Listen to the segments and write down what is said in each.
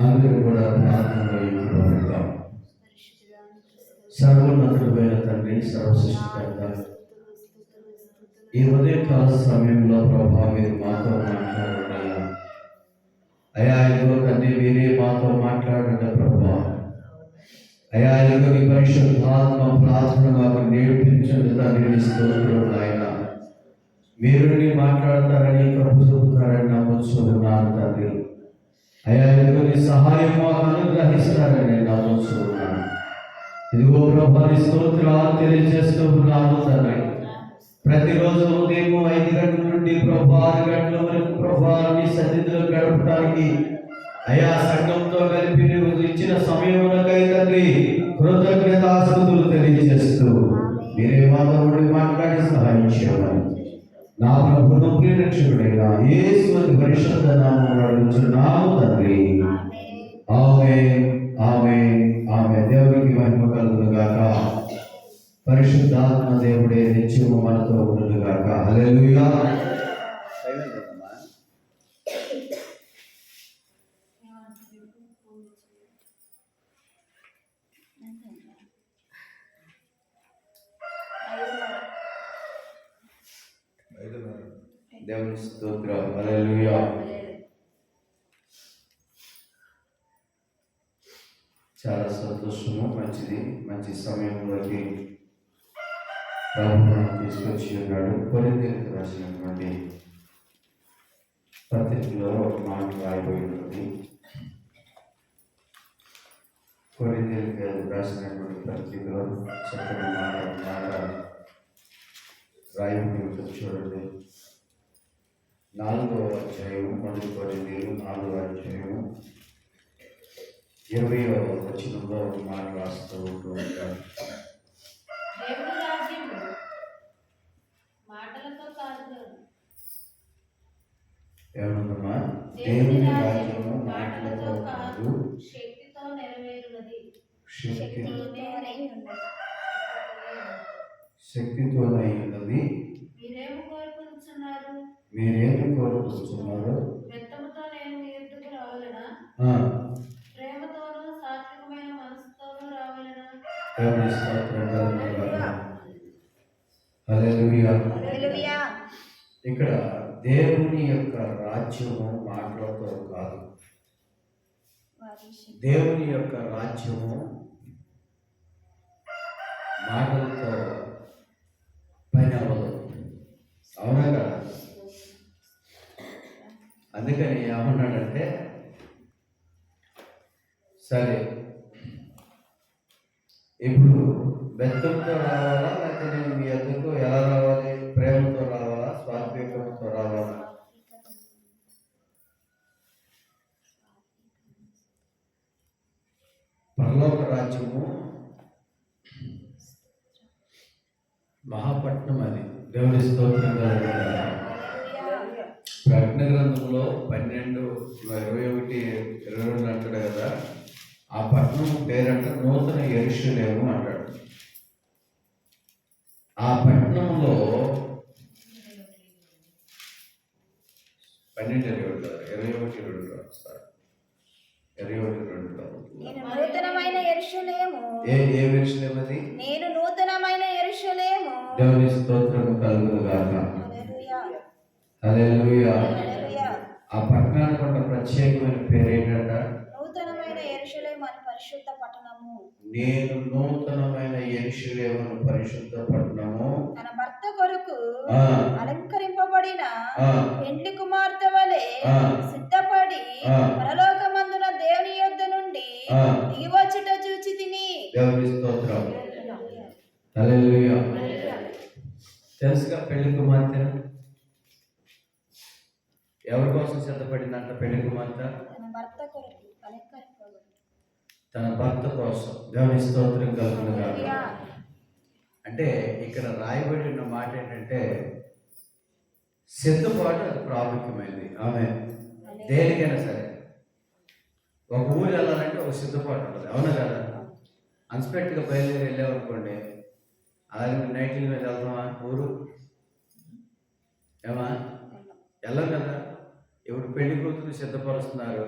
అందరూ కూడా ప్రార్థనలో ఇప్పుడు ఉంటాం సర్వోన్నతుడైన తండ్రి సర్వసృష్టికర్త ఈ ఉదయకాల సమయంలో ప్రభా మీరు మాతో మాట్లాడుతున్నాయా అయా ఇదిగో తండ్రి మీరే మాతో మాట్లాడండి ప్రభా అయా ఇదిగో మీ పరిశుద్ధాత్మ ప్రార్థన మాకు నేర్పించండి తండ్రి నీ స్తోత్రం నాయన మీరు మాట్లాడతారని కృప చూపుతారని నమ్మొచ్చున్నాను తండ్రి అయా ఇదిగో నీ సహాయం మాకు అనుగ్రహిస్తారని నమ్మొచ్చున్నాను ఇదిగో ప్రభా నీ స్తోత్రాలు తెలియజేస్తూ ఉన్నాను తండ్రి. ప్రతిరోజు ఉదయం ఐదు గంటల నుండి ప్రభా ఆరు గంటల వరకు ప్రభా నీ సన్నిధిలో గడపడానికి అయా సంఘంతో కలిపి నువ్వు ఇచ్చిన సమయమునకై తండ్రి కృతజ్ఞతాస్తుతులు తెలియజేస్తూ. మీరే మాధవుడి మాట్లాడి సహాయం చేయమని. ప్రియరక్షకుడైన యేసుని పరిశుద్ధ నామమున అడుగుచున్నాము తండ్రి. ఆమె ఆమె ఆమె దేవునికి మహిమ కలుగును గాక. పరిశుద్ధాత్మ దేవుడే నిత్యము మనతో ఉండును గాక. హల్లెలూయా. దేవుని స్తోత్రం. హల్లెలూయా. చాలా సంతోషము మంచిది. మంచి సమయంలోకి ప్రభు తీసుకొచ్చి ఉన్నాడు. కొరింథీయులకు రాసినటువంటి పత్రికలో ఒక మాట రాయబడి ఉన్నది. కొరింథీయులకు రాసినటువంటి పత్రికలో చక్కని మాట మాట రాయబడి ఉంటుంది చూడండి. నాలుగవ అధ్యాయము మొదటి కొరింథీయులు నాలుగవ అధ్యాయము. ఇరవై వచనంలో ఒక మాట రాస్తూ ఉంటూ ఉంటారు. దేవుని రాజ్యము మాటలతో కాదు. శక్తితో నెరవేరునది. శక్తి శక్తితోనే ఉన్నది. శక్తితోనై మీరేమి కోరుకుంటున్నారో వ్యక్తముతో నేను మీ రావాలనా? ప్రేమతోనూ సాత్వికమైన మనసుతోనూ రావాలనా? ఇక్కడ దేవుని యొక్క రాజ్యము మాటలతో కాదు. దేవుని యొక్క రాజ్యము మాటలతో పని అవ్వదు అవునా కదా అందుకని ఏమన్నాడంటే సరే ఇప్పుడు బెత్తంతో రావాలా లేకపోతే నేను మీ ఎద్దుకు ఎలా రావాలి? ప్రేమతో రావాలా? స్వాతంత్రంతో రావాలా? పరలోక రాజ్యము మహాపట్నం అది. దేవుని స్తోత్రంగా ప్రకటన గ్రంథంలో పన్నెండు ఇరవై ఒకటి ఇరవై రెండు అంటాడు కదా ఆ పట్టణం పేరంట నూతన ఎరుషులేము అంటాడు. ఆ పట్టణంలో పన్నెండు ఇరవై ఒకటి ఇరవై ఒకటి రెండు సారీ ఇరవై ఒకటి రెండు నూతనమైన ఎరుషులేము. ఏ ఏ ఎరుషులేము అది నేను నూతనమైన ఎరుషులేము. దేవుని స్తోత్రం కలుగును గాక. ఆ పట్టణానికి ఉన్న ప్రత్యేకమైన పేరు ఏంటంట నూతనమైన అని పరిశుద్ధ పట్టణము. నేను నూతనమైన పరిశుద్ధ పట్టణము. తన భర్త కొరకు అలంకరింపబడిన పెండ్లి కుమార్తె వలె. సిద్ధపడి. పరలోకమందున దేవుని యొద్ద నుండి. దిగివచ్చుట చూచి తిని. దేవుని స్తోత్రం. తెలుసుగా పెళ్ళి కుమార్తె ఎవరి కోసం సిద్ధపడిందంట పెళ్ళి కుమార్తె? తన భర్త కోసం. దేవుని స్తోత్రం కలుగును గాక. హల్లెలూయా. అంటే ఇక్కడ రాయబడి ఉన్న మాట ఏంటంటే సిద్ధపాటు అది ప్రాముఖ్యమైనది. ఆమె దేనికైనా సరే. ఒక ఊరు వెళ్ళాలంటే ఒక సిద్ధపాటు ఉంటుంది. అవునా కదా? అన్స్పెక్ట్గా బయలుదేరి వెళ్ళామనుకోండి అలాగే నైట్ల మీద వెళ్దామా ఊరు? ఏమా? వెళ్ళం కదా. ఎవరు పెళ్ళి కూతురు సిద్ధపరుస్తున్నారు?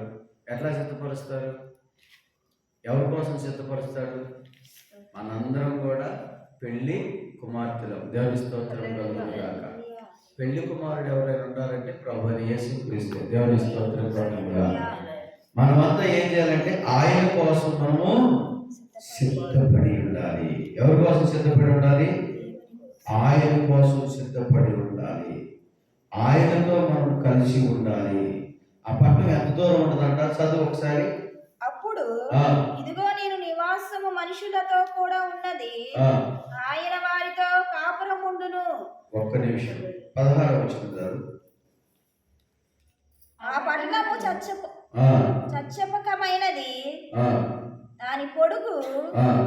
ఎట్లా సిద్ధపరుస్తారు? ఎవరి కోసం సిద్ధపరుస్తాడు మనందరం కూడా పెళ్ళి కుమార్తెలు. దేవుని స్తోత్రం కలుగుగాక పెళ్ళి కుమారుడు ఎవరైనా ఉండాలంటే ప్రభు అని యేసు క్రీస్తు దేవుని స్తోత్రం కలుగుగాక మనమంతా ఏం చేయాలంటే ఆయన కోసం మనము సిద్ధపడి ఉండాలి. ఎవరి కోసం సిద్ధపడి ఉండాలి? ఆయన కోసం సిద్ధపడి ఉండాలి. ఆయనతో మనం కలిసి ఉండాలి. ఆ పట్టణం ఎంత దూరం ఉంటుందంట చదువు ఒకసారి. అప్పుడు ఇదిగో నేను నివాసము మనుషులతో కూడా ఉన్నది. ఆయన వారితో కాపురం ఉండును. ఒక్క నిమిషం. పదహారు వచ్చిన ఆ పట్టణము చచ్చ ఆ, చచ్చపకమైనది. దాని పొడుగు.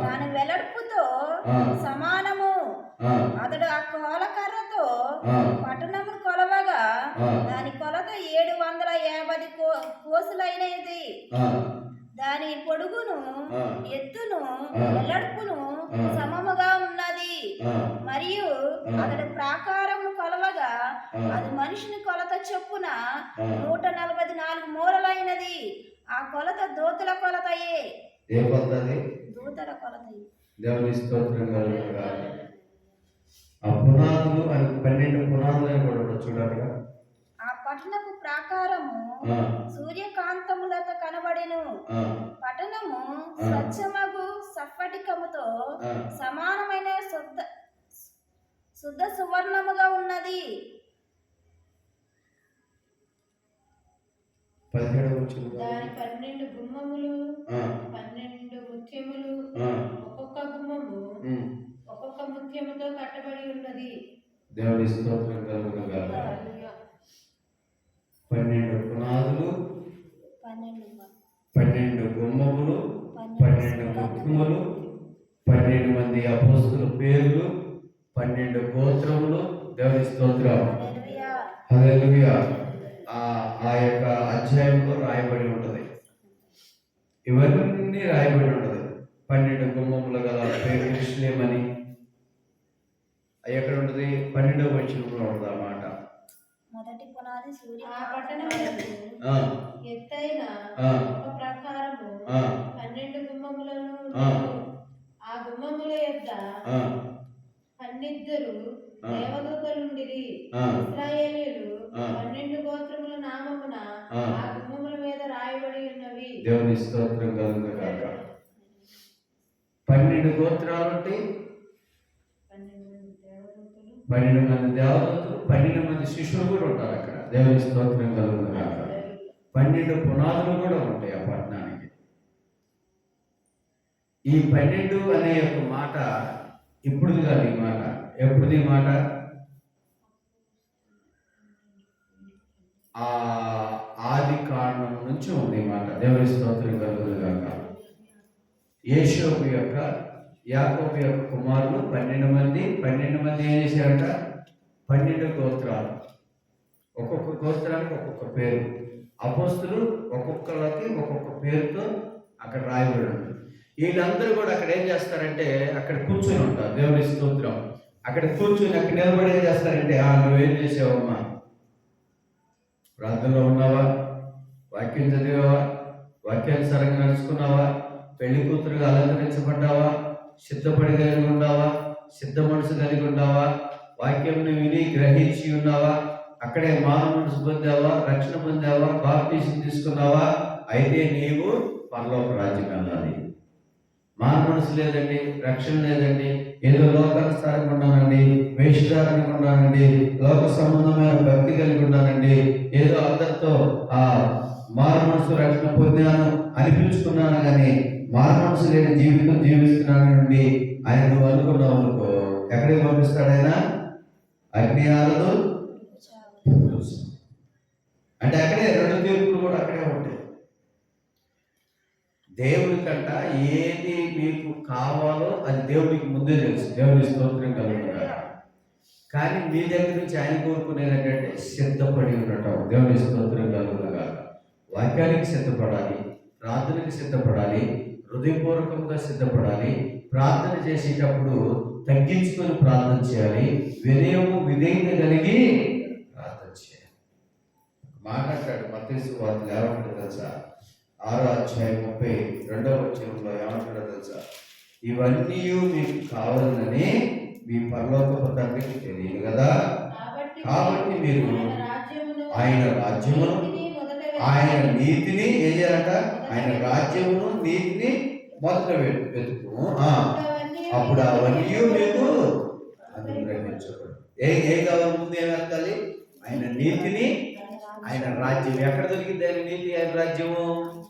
దాని వెడల్పుతో ఆ. సమానము. అతడు ఆ కోలకర్రతో ఆ. దాని కొలత ఏడు వందల యాభై కోసులైనది దాని పొడుగును. ఎత్తును. వెల్లడుపును. సమముగా ఉన్నది మరియు. అతడు ప్రాకారము కొలవగా. అది మనిషిని కొలత చొప్పున. నూట నలభై నాలుగు మూరలైనది ఆ కొలత దూతల కొలతయే ఏ కొత్తది దూతల కొలతయే దేవుని స్తోత్రం కలుగుగా ఆ పునాదులు అని పన్నెండు పునాదులు అని కూడా ఉండదు చూడాలి ఆ పట్టణపు ప్రాకారము సూర్యకాంతములతో కనబడెను. పట్టణము. స్వచ్ఛమగు సప్పటికముతో ఆ. సమానమైన శుద్ధ శుద్ధ సువర్ణముగా ఉన్నది. దాని పన్నెండు గుమ్మములు పన్నెండు ముత్యములు ఒక్కొక్క గుమ్మము. ఒక్కొక్క ముత్యముతో కట్టబడి ఉన్నది. దేవుని స్తోత్రం హల్లెలూయా. పన్నెండు పునాదులు పన్నెండు గుమ్మములు పన్నెండు ముఖ్యములు పన్నెండు మంది అపోస్తుల పేర్లు పన్నెండు గోత్రములు. దేవుని స్తోత్రం హల్లెలూయా. ఆ యొక్క అధ్యాయంలో రాయబడి ఉంటుంది. ఇవన్నీ రాయబడి ఉంటుంది. పన్నెండు గుమ్మములు గల పేరు అవి ఎక్కడ ఉంటుంది? పన్నెండవ వచనంలో ఉంటుంది ఆ సూర్య ఎత్తైన ఒక ప్రకారము. పన్నెండు గుమ్మములను ఆ. గుమ్మముల యొద్ద పన్నిద్దరు. దేవదూతలుండిరి. పన్నెండు గోత్రముల నామమున ఆ. గుమ్మముల మీద రాయబడి ఉన్నవి. దేవుని స్తోత్రం కలుగుగాక పన్నెండు గోత్రాలు ఉంటాయి పన్నెండు మంది దేవదూతలు పన్నెండు మంది శిష్యులు కూడా ఉంటారు అక్కడ. దేవుని స్తోత్రం కాక పన్నెండు పునాదులు కూడా ఉంటాయి ఆ పట్టణానికి. ఈ పన్నెండు అనే ఒక మాట ఇప్పుడుది కాదు ఈ మాట? ఎప్పుడుది మాట? ఆ ఆది కాండం నుంచి ఉంది ఈ మాట. దేవుని స్తోత్రం కాక యేషోపు యొక్క యాకోబు యొక్క కుమారులు పన్నెండు మంది పన్నెండు మంది ఏం చేశారట? పన్నెండు గోత్రాలు. ఒక్కొక్క గోత్రానికి ఒక్కొక్క పేరు. అపోస్తులు ఒక్కొక్కళ్ళకి ఒక్కొక్క పేరుతో అక్కడ రాయబడి ఉంది వీళ్ళందరూ కూడా అక్కడ ఏం చేస్తారంటే అక్కడ కూర్చొని ఉంటారు. దేవుని స్తోత్రం. అక్కడ కూర్చొని అక్కడ నిలబడి ఏం చేస్తారంటే ఆ నువ్వేం చేసావమ్మా? ప్రార్థనలో ఉన్నావా? వాక్యం చదివావా? వాక్యానుసారంగా నడుచుకున్నావా? పెళ్ళి కూతురుగా అలంకరించబడ్డావా? సిద్ధపడి కలిగి ఉన్నావా? సిద్ధ మనసు కలిగి ఉన్నావా? వాక్యం విని గ్రహించి ఉన్నావా? అక్కడే మానవ మనసు పొందావా రక్షణ పొందావా బాప్తీసం తీసుకున్నావా? అయితే నీవు పరలోక రాజ్యం వెళ్ళాలి. మాన మనసు లేదండి రక్షణ లేదండి ఏదో లోకానుసారంగా ఉన్నానండి వేషధారంగా ఉన్నానండి లోక సంబంధమైన భక్తి కలిగి ఉన్నానండి ఏదో అందరితో ఆ మాన మనసు రక్షణ పొందాను అనిపించుకున్నాను కానీ మాన మనసు లేని జీవితం జీవిస్తున్నానండి ఆయన నువ్వు అనుకున్నావు అనుకో. ఎక్కడికి పంపిస్తాడైనా అగ్నియాలను అగ్ని ఆలదు అంటే అక్కడే రెండు తీర్పులు కూడా అక్కడే ఉంటాయి. దేవుడి కంట ఏది మీకు కావాలో అది దేవుడికి ముందే తెలుసు. దేవుడి స్తోత్రం కలుగుతారు కానీ మీ దగ్గర నుంచి ఆయన కోరుకునేటంటే సిద్ధపడి ఉండటం. దేవుని స్తోత్రం కలుగుగా వాక్యానికి సిద్ధపడాలి ప్రార్థనకి సిద్ధపడాలి హృదయపూర్వకంగా సిద్ధపడాలి ప్రార్థన చేసేటప్పుడు తగ్గించుకొని ప్రార్థన చేయాలి వినయము విధేయత కలిగి మాట్లాడాడు మతేసు వార్తలు ఏమంటాడు తెలుసా? ఆరో అధ్యాయం ముప్పై రెండవ వచనంలో ఏమంటాడో తెలుసా? ఇవన్నీ మీకు కావాలని మీ పరలోకపు తండ్రికి తెలియదు కదా? కాబట్టి మీరు ఆయన రాజ్యమును ఆయన నీతిని ఏం చేయాలంట? ఆయన రాజ్యమును నీతిని మొదట వెతు- వెతుకుము ఆ, అప్పుడు అవన్నీ మీకు అనుగ్రహించబడు ఏ ఏ కావాలి ముందు ఏం ఆయన నీతిని ఆయన రాజ్యం ఎక్కడ దొరికింది ఆయన నీతి ఆయన రాజ్యము?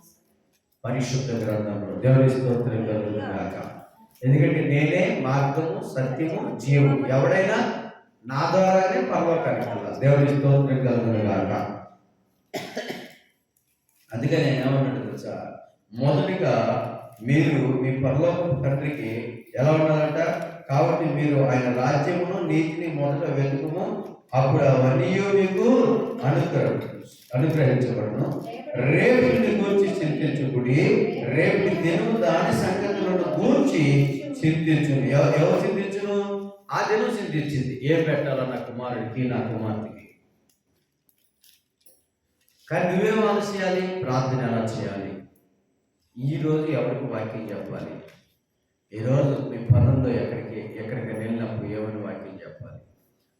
పరిశుద్ధ గ్రంథంలో. దేవుని స్తోత్రం కలుగును ఎందుకంటే నేనే మార్గము సత్యము జీవము. ఎవడైనా నా ద్వారానే పరలోకానికి దేవుని స్తోత్రం కలుగును గాక అందుకని నేను ఏమన్నాడు తెలుసా? మొదటిగా మీరు మీ పరలోక తండ్రికి ఎలా ఉండాలంట? కాబట్టి మీరు ఆయన రాజ్యమును నీతిని మొదట వెతుకుము అప్పుడు అవన్నీ మీకు అనుగ్రహ అనుగ్రహించబడను. రేపుని గురించి చింతించుకుడి రేపు దినము దాని సంగతులను గూర్చి చింతించును. ఎవరు చింతించును? ఆ దినం చింతించింది. ఏం పెట్టాలా నా కుమారుడికి నా కుమార్తెకి? కానీ నువ్వేం ఆలోచన చేయాలి ప్రార్థన ఎలా చేయాలి? ఈ రోజు ఎవరికి వాక్యం చెప్పాలి? ఈరోజు మీ పనుల్లో ఎక్కడికి ఎక్కడికి వెళ్ళినప్పుడు ఏమని వాక్యం చెప్పాలి?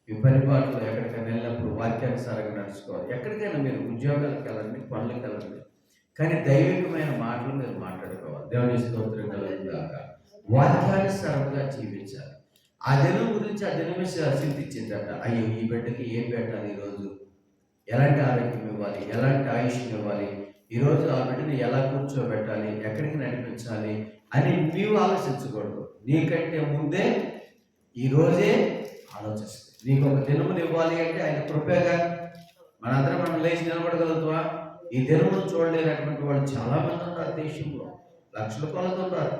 మీ పరిపాలనలో ఎక్కడికైనా వెళ్ళినప్పుడు వాక్యానుసారంగా నడుచుకోవాలి. ఎక్కడికైనా మీరు ఉద్యోగాలకు వెళ్ళండి పనులకు వెళ్ళండి. కానీ దైవికమైన మాటలు మీరు మాట్లాడుకోవాలి. దేవుని స్తోత్రం కలుగుగాక వాక్యానుసారంగా జీవించాలి. ఆ దినం గురించి ఆ దినమే చింతించిందట. అయ్యో ఈ బిడ్డకి ఏం పెట్టాలి ఈరోజు? ఎలాంటి ఆరోగ్యం ఇవ్వాలి? ఎలాంటి ఆయుష్యం ఇవ్వాలి? ఈరోజు ఆ బిడ్డని ఎలా కూర్చోబెట్టాలి? ఎక్కడికి నడిపించాలి? అని నీవు ఆలోచించకూడదు. నీకంటే ముందే ఈరోజే ఆలోచిస్తాను నీకు ఒక దినమును ఇవ్వాలి అంటే ఆయన కృపేగా మనందరం మనం లేచి నిలబడగలుగుతావా ఈ దినమును చూడలేనటువంటి వాళ్ళు చాలా మంది ఉన్నారు దేశంలో. లక్షల కొలది ఉన్నారు.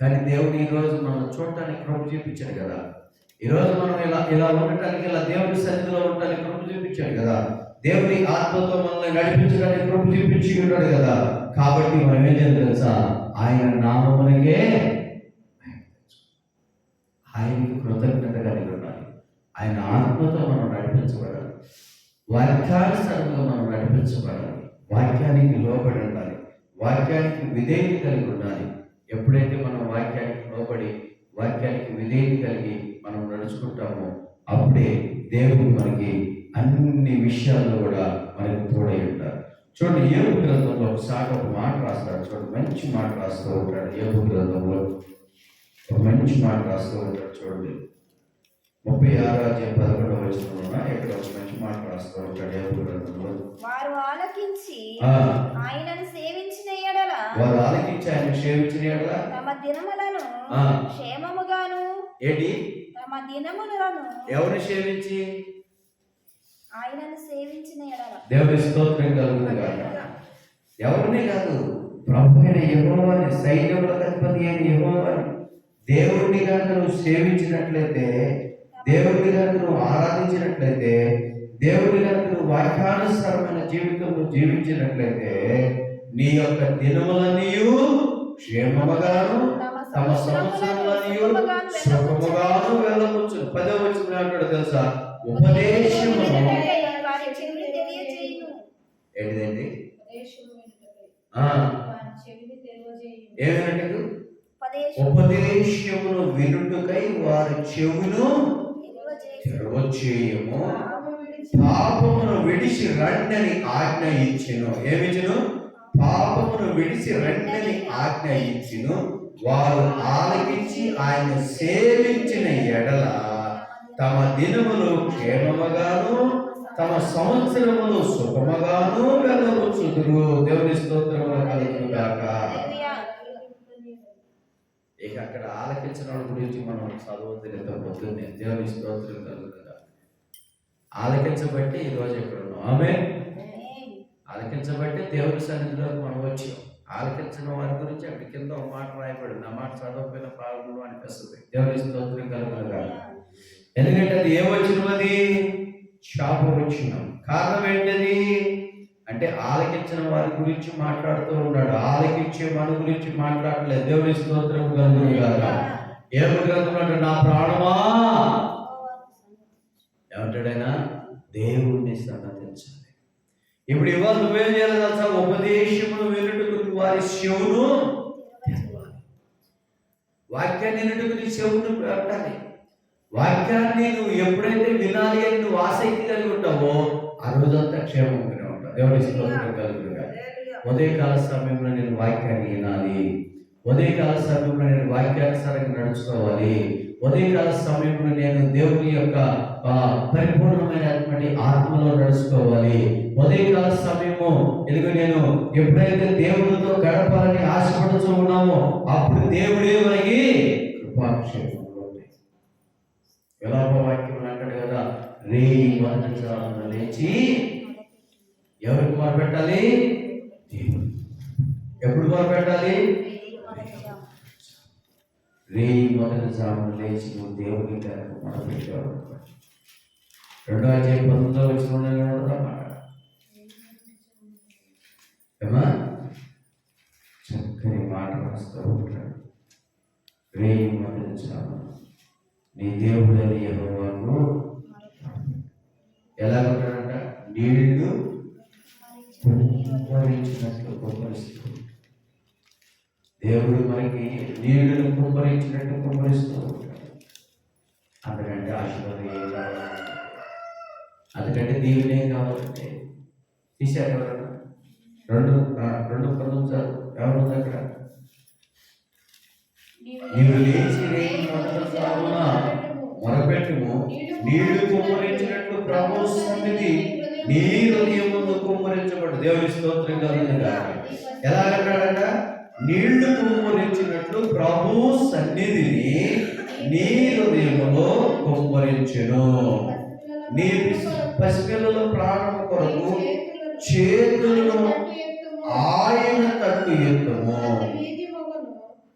కానీ దేవుడు ఈ రోజు మనం చూడటానికి కృప చూపించాడు కదా. ఈరోజు మనం ఇలా ఇలా ఉండటానికి ఇలా దేవుని సన్నిధిలో ఉండటానికి కృప చూపించాడు కదా. దేవుని ఆత్మతో మనల్ని నడిపించడానికి కృప చూపించి ఉన్నాడు కదా. కాబట్టి మనం ఏం చేయాలి తెలుసా? ఆయన నామమునకే ఆయనకి కృతజ్ఞత ఆయన ఆత్మతో మనం నడిపించబడాలి. వాక్యానుసారంగా మనం నడిపించబడాలి. వాక్యానికి లోబడి ఉండాలి. వాక్యానికి విధేయత కలిగి ఉండాలి. ఎప్పుడైతే మనం వాక్యానికి లోబడి వాక్యానికి విధేయత కలిగి మనం నడుచుకుంటామో అప్పుడే దేవుడు మనకి అన్ని విషయాల్లో కూడా మనకి తోడై ఉంటారు చూడండి ఏబు గ్రంథంలో ఒకసారి ఒక మాట రాస్తాడు. చూడండి మంచి మాట రాస్తూ ఉంటాడు ఏబు గ్రంథంలో. ఒక మంచి మాట రాస్తూ ఉంటాడు చూడండి. ముప్పై ఆరు అధ్యాయం ఇక్కడ ఒక మంచి మాట రాస్తూ ఉంటాడు ఏబు గ్రంథంలో. వారు ఆలకించి ఆయనను సేవించిన ఎడల వారు ఆలకించి ఆయన సేవించిన యెడల, తమ దినములను. క్షేమముగాను ఏంటి? తమ దినములను ఎవరిని సేవించి? ఆయనను సేవించిన ఎడల. దేవుని స్తోత్రం కలుగుతుంది కాక ఎవరిని కాదు ప్రభు అయిన యెహోవాని సైన్యముల అధిపతి అయిన యెహోవాని దేవుడిని కనుక నువ్వు సేవించినట్లయితే దేవుడిని కనుక నువ్వు ఆరాధించినట్లయితే దేవుడిని కనుక నువ్వు వాక్యానుసారమైన జీవితం నువ్వు జీవించినట్లయితే నీ యొక్క దినములన్నీ క్షేమముగాను తమ సంవత్సరములన్నీ సుఖముగాను వెళ్ళవచ్చు పదో వచ్చిన అంటాడు తెలుసా? ఏంటిదండి? ఉపదేశము. ఏమన్నట్టు ఉపదేశం ఉపదేశమును వినుటకై వారి చెవును విడిచి. పాపమును విడిచి రండని ఆజ్ఞ ఇచ్చెను. ఏమిచ్చును పాపమును విడిచి రండని ఆజ్ఞ ఇచ్చెను. వారు ఆలకించి ఆయన సేవించిన ఎడల తమ దినములు క్షేమముగాను తమ సంవత్సరములు సుఖముగాను వెళ్ళవచ్చుదురు దేవుని స్తోత్రములు కలుగును గాక హల్లెలూయా. ఇక అక్కడ ఆలకించిన గురించి మనం చదవద్దు పొద్దున్నే దేవుని స్తోత్రం కలుగుతుందా? ఆలకించబట్టి ఈరోజు ఇక్కడ ఉన్నాం. ఆమె. ఆలకించబట్టి దేవుని సన్నిధిలోకి మనం వచ్చాం. ఆలకించిన వారి గురించి అక్కడ కింద ఒక మాట రాయబడింది. ఆ మాట చదవకపోయిన ప్రారంభంలో అనిపిస్తుంది. దేవుని స్తోత్రం కలుగుతుందా? ఎందుకంటే అది ఏ వచ్చినం అది శాప వచ్చినం కారణం ఏంటది? అంటే ఆలకించిన వారి గురించి మాట్లాడుతూ ఉన్నాడు. ఆలకించే మన గురించి మాట్లాడలేదు. దేవుని స్తోత్రం కలుగును గాక. ఏమి గ్రంథం అంటే నా ప్రాణమా? ఏమంటాడైనా? దేవుణ్ణి సన్నతించాలి ఇప్పుడు ఇవాళ నువ్వేం చేయాలి తెలుసా? ఉపదేశమును వినుటకు వారి శివును వాక్యాన్ని వినుటకు నీ చెవును పెట్టాలి. వాక్యాన్ని నువ్వు ఎప్పుడైతే వినాలి అని నువ్వు ఆసక్తి కలిగి ఉంటావో ఆ రోజంతా క్షేమం దేవుని దేవుడి స్తోత్రం కలుగుగా ఉదయకాల సమయంలో నేను వాక్యాన్ని వినాలి. ఉదయకాల సమయంలో నేను వాక్యానుసారంగా నడుచుకోవాలి. ఉదయకాల సమయంలో నేను దేవుని యొక్క పరిపూర్ణమైనటువంటి ఆత్మలో నడుచుకోవాలి. ఉదయకాల సమయము ఎందుకు నేను ఎప్పుడైతే దేవుడితో గడపాలని ఆశపడుతూ ఉన్నామో అప్పుడు దేవుడే మనకి కృపాక్షేమం విలాప వాక్యం అంటాడు కదా రేయి లేచి ఎవరికి మొరపెట్టాలి దేవుడు ఎప్పుడు మొరపెట్టాలి రే మొదటి జామున లేచి నువ్వు దేవుని దగ్గర మొదలుపెట్టావు రెండో అధ్యాయం పంతొమ్మిదో వచ్చిన అన్నమాట ఏమా చక్కని మాట రాస్తూ ఉంటాడు రే మొదటి జామున నీ దేవుడని ఎవరు ఎలా ఉంటాడంట నీళ్ళు కుమ్మరించినట్టు కుమ్మరిస్తూ దేవుడు మనకి నీళ్ళను కుమ్మరించినట్టు కుమ్మరిస్తూ ఉంటాడు. అందుకంటే ఆశీర్వాదం ఏం కావాలంటే అందుకంటే దీవెన ఏం కావాలంటే తీశారు రెండు రెండు పనులు చాలు ఎవరు అక్కడ? నీవు లేచి మొరపెట్టుము. నీళ్ళు కుమ్మరించినట్లు ప్రభు సన్నిధి నీ హృదయం ముందు కుమ్మరించబడు దేవుని స్తోత్రం కలుగునుగా ఎలా అంటాడంట నీళ్ళు కుమ్మరించినట్లు ప్రభు సన్నిధిని నీ హృదయములో కుమ్మరించును. నీ పసిపిల్లల ప్రాణము కొరకు చేతులను ఆయన తట్టు ఎత్తుము.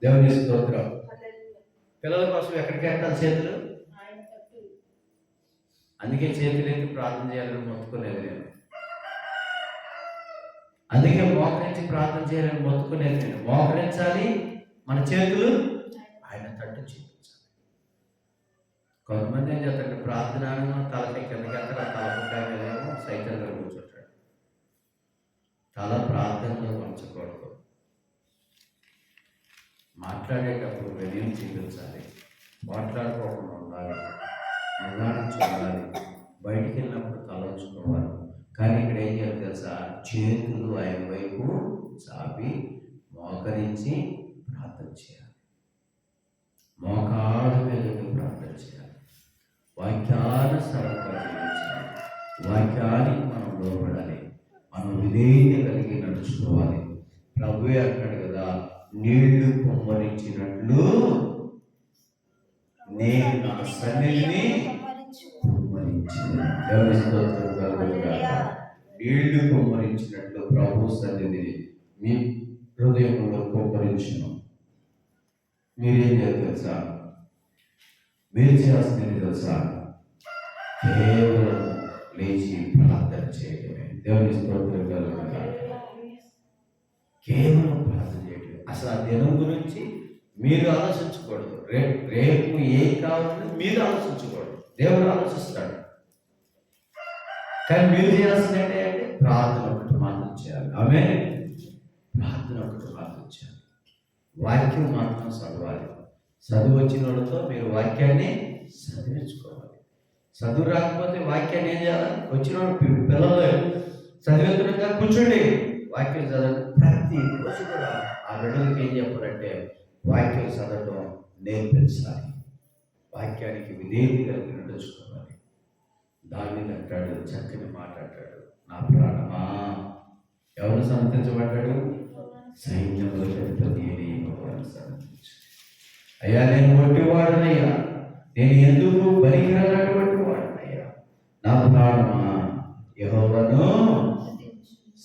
దేవుని స్తోత్రం. పిల్లల కోసం ఎక్కడికి ఎత్తాలి చేతులు? అందుకే చేతులెత్తి ప్రార్థన చేయాలని మొత్తుకునేది నేను. అందుకే మోకరించి ప్రార్థన చేయాలని మొత్తుకునేది నేను. మోకరించాలి మన చేతులు ఆయన తట్టు చూపించాలి. కొంతమంది ఏం చేస్తాడు ప్రార్థన తలపై కిందకి వెళ్తారు ఆ తలపై సైకిల్ కూర్చుంటాడు. తల ప్రార్థనలో ఉంచకూడదు. మాట్లాడేటప్పుడు వినయం చూపించాలి. మాట్లాడుకోకుండా ఉండాలి. నిదానం చూడాలి బయటికి వెళ్ళినప్పుడు తలంచుకోవాలి కానీ ఇక్కడ ఏం చేయాలి తెలుసా? చేతులు ఆయన వైపు చాపి మోకరించి ప్రార్థన చేయాలి. మోకాళ్ళ మీద ప్రార్థన చేయాలి. వాక్యానుసారంగా జీవించాలి వాక్యానికి మనం లోపడాలి. మనం విధేయత కలిగి నడుచుకోవాలి. ప్రభు అంటాడు కదా నీళ్ళు కుమ్మరించినట్లు నేను నా సన్నిధిని. నీళ్ళు కుమ్మరించినట్లు ప్రభు సన్నిధిని మీ హృదయంలో కుమ్మరించును. మీరేం చేయాలి తెలుసా? మీరు చేయాల్సింది తెలుసా? కేవలం లేచి ప్రార్థన చేయడమే. దేవుని స్తోత్రం. కేవలం ప్రార్థన చేయటం అసలు ఆ దినం గురించి మీరు ఆలోచించకూడదు. రేపు రేపు ఏం కావాలని మీరు ఆలోచించకూడదు. దేవుడు ఆలోచిస్తాడు. కానీ మీరు చేయాల్సింది అంటే ప్రార్థన ఒకటి మాత్రం చేయాలి. ఆమె ప్రార్థన ఒకటి మాత్రం చేయాలి. వాక్యం మాత్రం చదవాలి. చదువు వచ్చిన వాళ్ళతో మీరు వాక్యాన్ని చదివించుకోవాలి. చదువు రాకపోతే వాక్యాన్ని ఏం చేయాలి? వచ్చిన వాళ్ళు పిల్లలు చదివేతున్నగా కూర్చోండి. వాక్యం చదవండి ప్రతి రోజు కూడా ఆ బిడ్డలకి ఏం చెప్పాలంటే వాక్యం చదవడం నేర్పించాలి. వాక్యానికి విధేయత కలిగి నడుచుకోవాలి దాన్ని అంటాడు చక్కని మాట్లాడాడు నా ప్రాణమా? ఎవరు సమర్థించబడ్డాడు సైన్యంలో యెహోవాను సమర్థించు అయ్యా నేను ఒట్టివాడనయ్యా నేను ఎందుకు పనికిరానటువంటి వాడనయ్యా? నా ప్రాణమా? యెహోవాను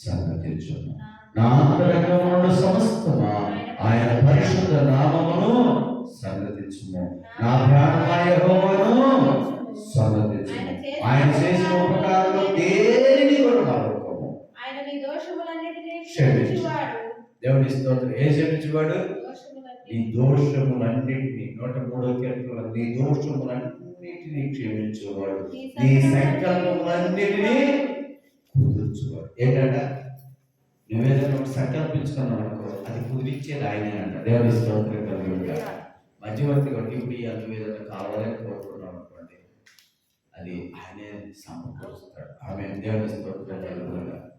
సన్నతించును నా అంతరంగమును సమస్తమా? ఆయన పరిశుద్ధ నామమును సన్నతించుము నా ప్రాణమా యెహోవాను సన్నతించుము ఆయన చేసిన ఉపకారంలో దేనిని కూడా మరొకము. ఆయన నీ దోషములన్నిటినీ క్షమించు. క్షమించువాడు. దేవుని స్తోత్రం. ఏం చెప్పించేవాడు నీ దోషములన్నీ దోషములన్నింటినీ నూట మూడో కీర్తన నీ దోషములన్నింటినీ క్షమించేవాడు. నీ సంకల్పములన్నిటినీ కుదుర్చువాడు. ఏంటంట? నువ్వేదైనా ఒకటి సంకల్పించుకున్నావు అనుకో అది కుదిరించేది ఆయనే అంట. దేవుని స్తోత్రం కలుగుగా మధ్యవర్తి ఇప్పుడు నువ్వు ఏదైనా కావాలని కోరుకున్నావు అనుకోండి అది ఆయనే సమకూరుస్తాడు. ఆమె దేవుని స్తోత్రం కలుగుగా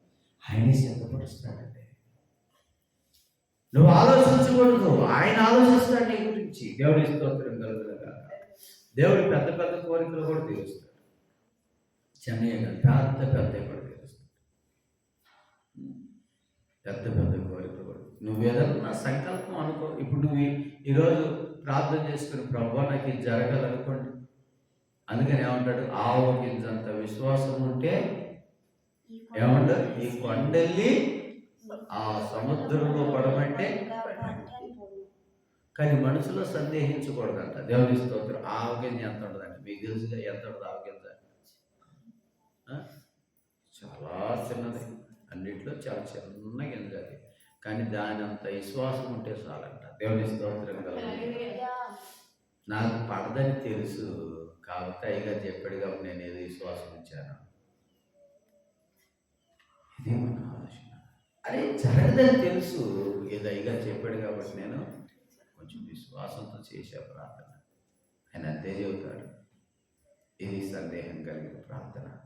ఆయనే సిద్ధపరుస్తాడండి. నువ్వు ఆలోచించకూడదు. ఆయన ఆలోచిస్తాడు నీ గురించి. దేవుని స్తోత్రం కలుగుగా దేవుడు పెద్ద పెద్ద కోరికలు కూడా తీరుస్తాడు. చిన్నయ్య పెద్ద పెద్ద కూడా పెద్ద పెద్ద కోరికలు నువ్వు ఏదన్నా సంకల్పం అనుకో. ఇప్పుడు నువ్వు ఈరోజు ప్రార్థన చేసుకుని ప్రభు నాకు ఇది జరగాలనుకోండి. అందుకని ఏమంటాడు? ఆవు గింజంత విశ్వాసం ఉంటే ఏమంటారు? ఈ కొండల్ని ఆ సముద్రంలో పడమంటే కానీ మనసులో సందేహించకూడదంట. దేవుని స్తోత్రం. ఆవగింజ ఎంత ఉంటుందంట మీకు తెలుసుగా ఎంత ఉంటుంది ఆవగింజ? చాలా చిన్నది. అన్నిట్లో చాలా చిన్న గింజ అది కానీ దాని అంత విశ్వాసం ఉంటే చాలంట. దేవుని స్తోత్రం నాకు పడదని తెలుసు. కాబట్టి అయ్యగా చెప్పాడు కాబట్టి నేను ఏదో విశ్వాసం ఇచ్చాను ఇదే మన ఆలోచన? అరే జరగదని తెలుసు. ఏదో అయ్యగా చెప్పాడు కాబట్టి నేను కొంచెం విశ్వాసంతో చేసే ప్రార్థన. ఆయన అంతే చెబుతాడు. ఇది సందేహం కలిగిన ప్రార్థన?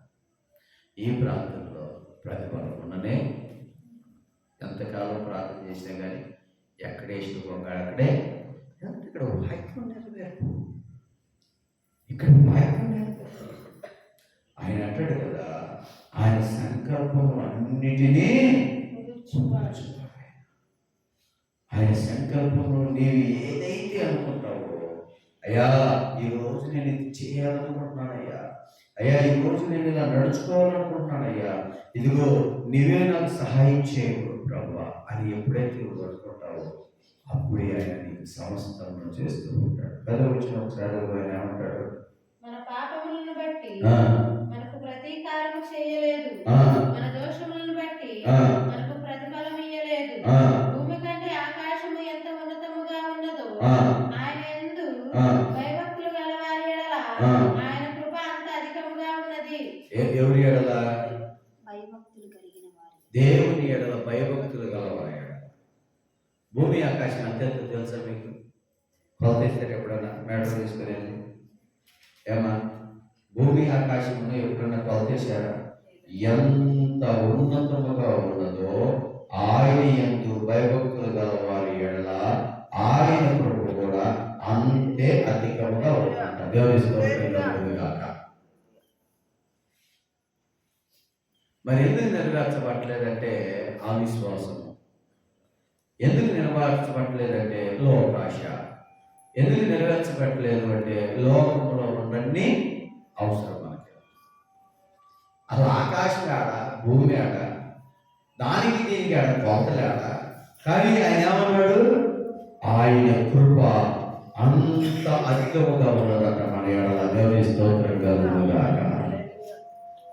ఈ ప్రార్థనలో ప్రతిఫలం ఉన్ననే ఎంతకాలం ప్రార్థన చేసినా కానీ ఎక్కడే శుభంగా అక్కడే ఇక్కడ వాక్యం నెరవేరు ఇక్కడ వాక్యం నెరవేరు ఆయన అంటాడు కదా ఆయన సంకల్పం అన్నిటినీ ఆయన సంకల్పంలో నీవు ఏదైతే అనుకుంటావో అయ్యా ఈ రోజు నేను ఇది చేయాలనుకుంటున్నానయ్యా. అయ్యా ఈ రోజు నేను ఇలా నడుచుకోవాలనుకుంటున్నానయ్యా ఇదిగో నీవే నాకు సహాయం చేయవు ప్రభా అని ఎప్పుడైతే నువ్వు అనుకుంటావో అప్పుడే ఆయన నీకు సమస్తం చేస్తూ ఉంటాడు. కథ వచ్చిన ఒకసారి ఆయన ఏమంటాడు? మన పాపములను బట్టి మనకు ప్రతీకారం చేయలేదు. మన దోషములను బట్టి మనకు ప్రతిఫలం ఇయ్యలేదు. భూమి కంటే ఆకాశము ఎంత ఉన్నతముగా ఉన్నదో ఆయన ఎందు దేవుని ఎడల భయభక్తులు గలవాడు భూమి ఆకాశం అత్యంత తెలుసా మీకు? కొలతేస్తారు ఎప్పుడన్నా మేడం తీసుకునేది ఏమా? భూమి ఆకాశంలో ఎప్పుడన్నా కొలతేశారా ఎంత ఉన్నతముగా ఉన్నదో ఆయన ఎందు భయభక్తులు గల ఎడల ఆయన ప్రభు కూడా అంతే అధికంగా ఉంటుందంట దేవుని స్తోత్రం కలుగును గాక మరి ఎందుకు నెరవేర్చబట్టలేదంటే అవిశ్వాసము ఎందుకు నెరవేర్చబట్టలేదంటే లోకాశ? ఎందుకు నెరవేర్చబట్టలేదు అంటే లోకంలో ఉన్నన్ని అవసరం మనకి. అసలు ఆకాశం ఆడ భూమి ఆడ దానికి దీనికి ఆడ కోతలాడ కానీ ఆయన ఏమన్నాడు? ఆయన కృప అంత అధికముగా ఉన్నదట మన ఎడల దేవుని స్తోత్రంగా ఉన్నదాకా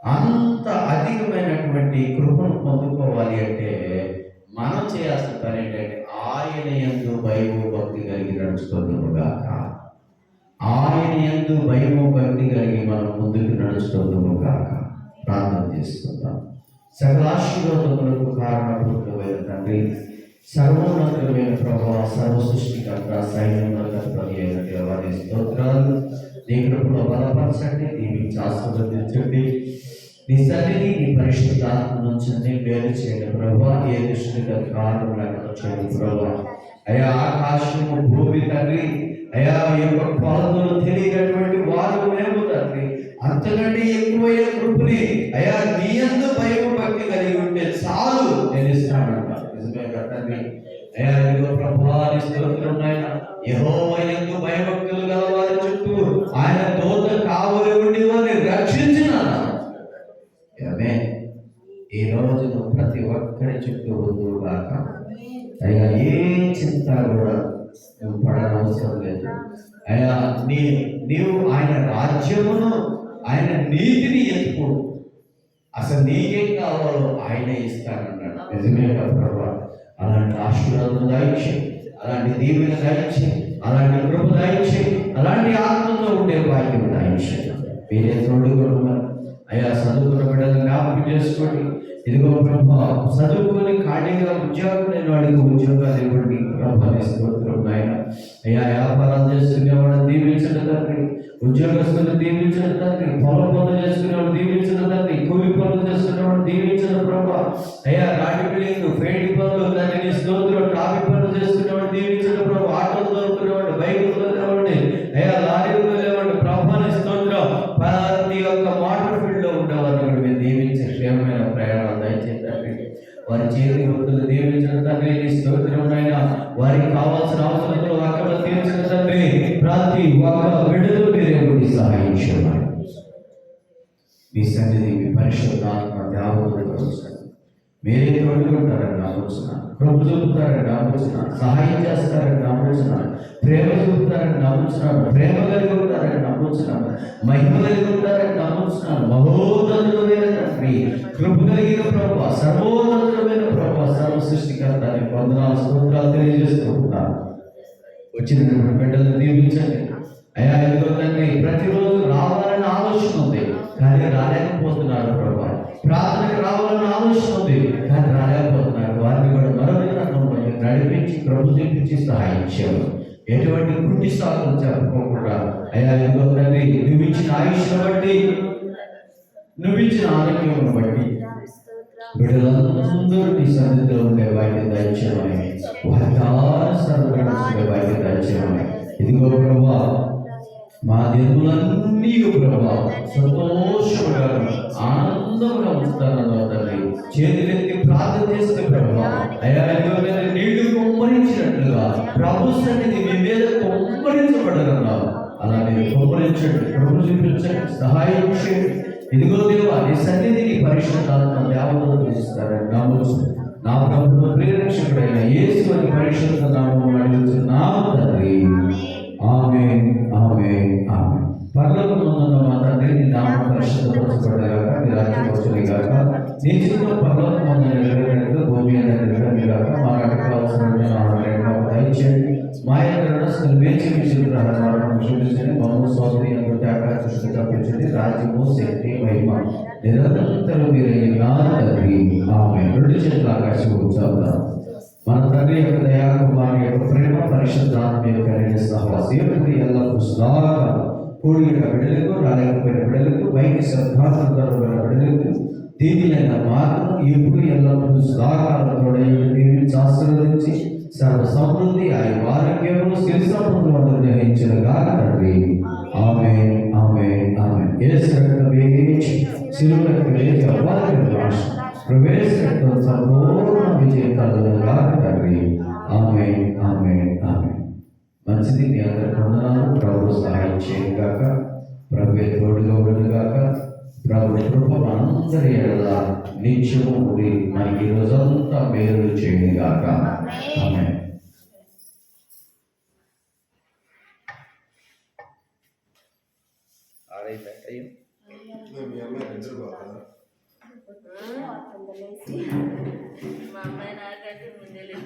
అంత అధికమైనటువంటి కృపను పొందుకోవాలి అంటే మనం చేయాల్సిన పని ఏంటంటే ఆయన ఎందు భయము భక్తి కలిగి నడుచుకుందాముగాక ఆయన ఎందు భయము భక్తి కలిగి మనం ముందుకు నడుచుకుందాముగాక ప్రార్థన చేసుకుందాం సకలాశీర్వాదములకు కారణభూతమైన తండ్రి సర్వోన్నతమైన ప్రభావ సర్వ సృష్టికర్త సైన్యోన్నత అయిన దేవాది స్తోత్రాలు. నీ కృపలో బలపరచండి దీనికి ఆస్వాదించండి నీ సన్నిధి నీ పరిశుద్ధ నుంచి వేరు చేయండి. ప్రభా ఏ దృష్టిగా కారణం లేకుండా చేయండి ప్రభా. అయా ఆకాశము భూమి తండ్రి అయా ఈ యొక్క కొలతలు తెలియనటువంటి వారు మేము తండ్రి. అంతకంటే ఎక్కువైన కృపని అయా నీ ఎందు భయం భక్తి కలిగి ఉంటే చాలు. నేను ఇస్తానంట నిజమే కదా అయా ఇదిగో ప్రభా నీ స్తోత్రం నాయన యెహోవా నువ్వు పడనవసరం లేదు. అయ్యా నీ నీవు ఆయన రాజ్యమును ఆయన నీతిని ఎత్తుకో అసలు నీకేం కావాలో ఆయనే ఇస్తానన్నాడు. నిజమే కదా ప్రభా. అలాంటి ఆశీర్వాదం దాయిచ్చే అలాంటి దీవెన దాయిచ్చే అలాంటి కృప దాయిచ్చే అలాంటి ఆత్మతో ఉండే భాగ్యం దాయిచ్చే మీరే తోడుకోవడం అయ్యా చదువుకున్న బిడ్డలు జ్ఞాపకం చేసుకోండి. ఇదిగో ప్రభా చదువుకొని ఖాళీగా ఉద్యోగం నేను వాడికి ఉద్యోగాలు ఇవ్వండి. ప్రభా నీ అయ్యా వ్యాపారాలు చేసుకునేవాడు? దీవించండి తండ్రి. ఉద్యోగస్తులు దీవించడం తండ్రి. పొలం పనులు చేసుకునేవాడు దీవించడం తండ్రి. కూలి పనులు చేసుకునేవాడు దీవించడం ప్రభా. అయ్యా రాడి బిల్డింగ్ ఫేడి పనులు తండ్రి నీ స్తోత్రం. ట్రాఫిక్ పనులు చేసుకునేవాడు దీవించడం ప్రభు. ఆటోలు దొరుకునేవాడు బైకులు దొరికినవాడు అయ్యా లారీలు వెళ్ళేవాడు ప్రభాని స్తోత్రం. ప్రతి ఒక్క వాటర్ ఫీల్డ్లో ఉండేవారు కూడా మీరు దీవించే క్షేమమైన ప్రయాణాలు. దయచేసి వారి చేతి భక్తులు దీవించడం తండ్రి. నీ స్తోత్రం అయినా వారికి కావాల్సిన అవసరతలు అక్కడ తీర్చిన తండ్రి ప్రతి ఒక్క విడుదల మీరే ఉండి మీ సన్నిధి మీ పరిశుద్ధాత్మ దేవతలు మీరే తోడుకుంటారని నమ్ముచున్నాను కృప చూపుతారని నమ్ముచున్నాను సహాయం చేస్తారని నమ్ముచున్నాను ప్రేమ చూపుతారని నమ్ముచున్నాను ప్రేమ కలిగి ఉంటారని నమ్ముచున్నాను మహిమ కలిగి ఉంటారని నమ్ముచున్నాను మహోదరుడమైన తండ్రి కృప కలిగిన ప్రభావ సర్వోన్నతమైన ప్రభావ సర్వ సృష్టికర్త వందనాలు స్తోత్రాలు తెలియజేస్తూ ఉంటాను వచ్చిన బిడ్డలు దీవించండి. అయ్యా ఇదిగో తండ్రి ప్రతిరోజు రావాలని ఆలోచన ఉంది కానీ రాలేకపోతున్నారు ప్రభా ప్రార్థనకు రావాలని ఆలోచన ఉంది కానీ రాలేకపోతున్నారు. వారిని కూడా మరొక నడిపించి ప్రభు చూపించి సహాయం చేయాలి ఎటువంటి పుట్టి సాకులు చెప్పుకోకుండా అయ్యా ఇదిగో తండ్రి? నువ్వు ఇచ్చిన ఆయుష్ను బట్టి నువ్వు ఇచ్చిన ఆరోగ్యం బట్టి బిడ్డలందరూ నీ సన్నిధిలో ఉండే వాటిని దయచేయమని వారి సర్వే వాటిని దయచేయమని. ఇదిగో ప్రభా మా దేవులన్నీ ప్రభా సంతోషంగా ఆనందంగా ఉంచుతానన్న తండ్రి. చేతులెత్తి ప్రార్థన చేస్తే ప్రభా అయ్యా ఇదిగో నీళ్ళు కొమ్మరించినట్లుగా ప్రభు సన్నిధి మీ మీద కొమ్మరించబడగలన్నారు అలా మీరు కొమ్మరించండి. ప్రభు చూపించండి. సహాయం చేయండి. ఇదిగో దేవా నీ సన్నిధిని పరిశుద్ధాత్మ దేవతలు పూజిస్తారని నమ్మచ్చు నా ప్రభుత్వ ప్రియరక్షకుడైన యేసు అని పరిశుద్ధ నామం అడుగుతున్నాము తండ్రి. ఆమె ఆమె ఆమె పర్లోకమున్న మా తండ్రి నీ నామం పరిశుద్ధపరచబడగాక నీ రాజ్యం వచ్చునిగాక నీ చిత్తం పర్లోకమున్న నెరవేరినట్లు భూమి అనేది నెరవేరుగాక మా నాటికి కావాల్సిన ఆహారం దయచేయండి. మా యొక్క రుణస్తులు వేచి విశుద్ధ చూపించండి మమ్మ సోదరి అందు త్యాగ తప్పించండి రాజ్యము శక్తి మహిమ నిరంతరం మీరైన తండ్రి ఆమె రెండు చేతుల ఆకాశం ఉంచాలి మన తండ్రి యొక్క దయా కుమారి యొక్క ప్రేమ పరిశుద్ధాత్మ యొక్క ఎల్లప్పుడూ కూడి యొక్క బిడ్డలకు రాలేకపోయిన బిడ్డలకు వైద్య శ్రద్ధాసంతరమైన బిడ్డలకు దీనిలైన మాత్రం ఎప్పుడు ఎల్లప్పుడూ సదాకాలంతో దీవించి ఆశీర్వదించి సర్వ సమృద్ధి ఆయన ఆరోగ్యము సిరి సంపదలు అనుగ్రహించిన గాక తండ్రి ఆమె ఆమె ఆమె యేసు రక్త వేచి సిలువ వేచి అవ్వాలి రాష్ట్రం ప్రవేశం సంపూర్ణ విజయం కలుగుగా తండ్రి ఆమె ఆమె ఆమె మంచిది మీ అందరి వందనాలు. ప్రభు సహాయం చేయగాక ప్రభు తోడుగా ఉండగాక ప్రభు కృప మనందరి ఎడల నిత్యము ఉండి మనకి ఈ రోజంతా మేలు చేయగాక ఆమె పోతుందా మా అమ్మాయి నాకంటే ముందే లేదు